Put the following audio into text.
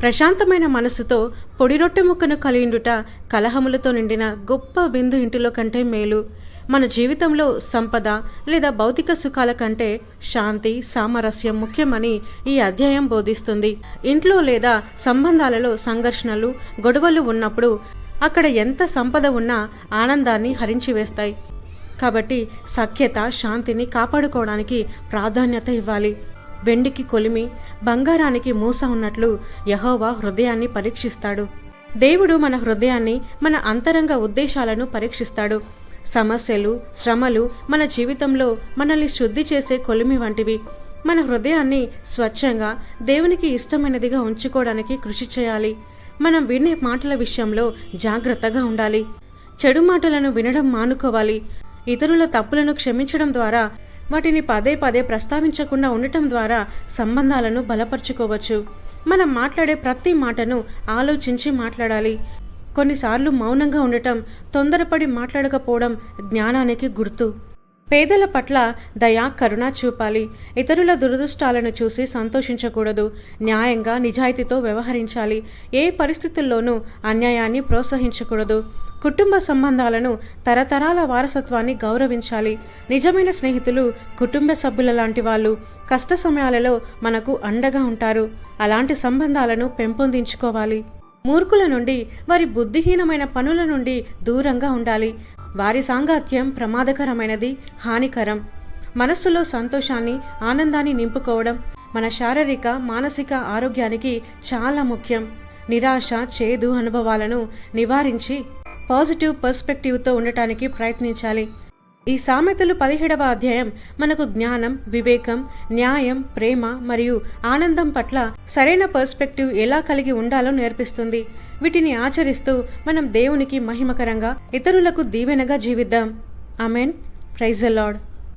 ప్రశాంతమైన మనసుతో పొడి రొట్టె ముక్కను కలియుండుట కలహములతో నిండిన గొప్ప బిందు ఇంటిలో కంటే మేలు. మన జీవితంలో సంపద లేదా భౌతిక సుఖాల కంటే శాంతి సామరస్యం ముఖ్యమని ఈ అధ్యాయం బోధిస్తుంది. ఇంట్లో లేదా సంబంధాలలో సంఘర్షణలు గొడవలు ఉన్నప్పుడు అక్కడ ఎంత సంపద ఉన్నా ఆనందాన్ని హరించివేస్తాయి కాబట్టి సఖ్యత శాంతిని కాపాడుకోవడానికి ప్రాధాన్యత ఇవ్వాలి. వెండికి కొలిమి బంగారానికి మూస ఉన్నట్లు యహోవా హృదయాన్ని పరీక్షిస్తాడు. దేవుడు మన హృదయాన్ని మన అంతరంగ ఉద్దేశాలను పరీక్షిస్తాడు. సమస్యలు శ్రమలు మన జీవితంలో మనల్ని శుద్ధి చేసే కొలిమి వంటివి. మన హృదయాన్ని స్వచ్ఛంగా దేవునికి ఇష్టమైనదిగా ఉంచుకోవడానికి కృషి చేయాలి. మనం వినే మాటల విషయంలో జాగ్రత్తగా ఉండాలి. చెడు మాటలను వినడం మానుకోవాలి. ఇతరుల తప్పులను క్షమించడం ద్వారా వాటిని పదే పదే ప్రస్తావించకుండా ఉండటం ద్వారా సంబంధాలను బలపరుచుకోవచ్చు. మనం మాట్లాడే ప్రతి మాటను ఆలోచించి మాట్లాడాలి. కొన్నిసార్లు మౌనంగా ఉండటం తొందరపడి మాట్లాడకపోవడం జ్ఞానానికి గుర్తు. పేదల పట్ల దయా కరుణ చూపాలి. ఇతరుల దురదృష్టాలను చూసి సంతోషించకూడదు. న్యాయంగా నిజాయితీతో వ్యవహరించాలి. ఏ పరిస్థితుల్లోనూ అన్యాయాన్ని ప్రోత్సహించకూడదు. కుటుంబ సంబంధాలను తరతరాల వారసత్వాన్ని గౌరవించాలి. నిజమైన స్నేహితులు కుటుంబ సభ్యుల లాంటి వాళ్ళు కష్ట సమయాలలో మనకు అండగా ఉంటారు. అలాంటి సంబంధాలను పెంపొందించుకోవాలి. మూర్ఖుల నుండి వారి బుద్ధిహీనమైన పనుల నుండి దూరంగా ఉండాలి. వారి సాంగత్యం ప్రమాదకరమైనది హానికరం. మనస్సులో సంతోషాన్ని ఆనందాన్ని నింపుకోవడం మన శారీరక మానసిక ఆరోగ్యానికి చాలా ముఖ్యం. నిరాశ చేదు అనుభవాలను నివారించి పాజిటివ్ పర్స్పెక్టివ్తో ఉండటానికి ప్రయత్నించాలి. ఈ సామెతలు పదిహేడవ అధ్యాయం మనకు జ్ఞానం వివేకం న్యాయం ప్రేమ మరియు ఆనందం పట్ల సరైన పర్స్పెక్టివ్ ఎలా కలిగి ఉండాలో నేర్పిస్తుంది. వీటిని ఆచరిస్తూ మనం దేవునికి మహిమకరంగా ఇతరులకు దీవెనగా జీవిద్దాం. Amen praise Lord.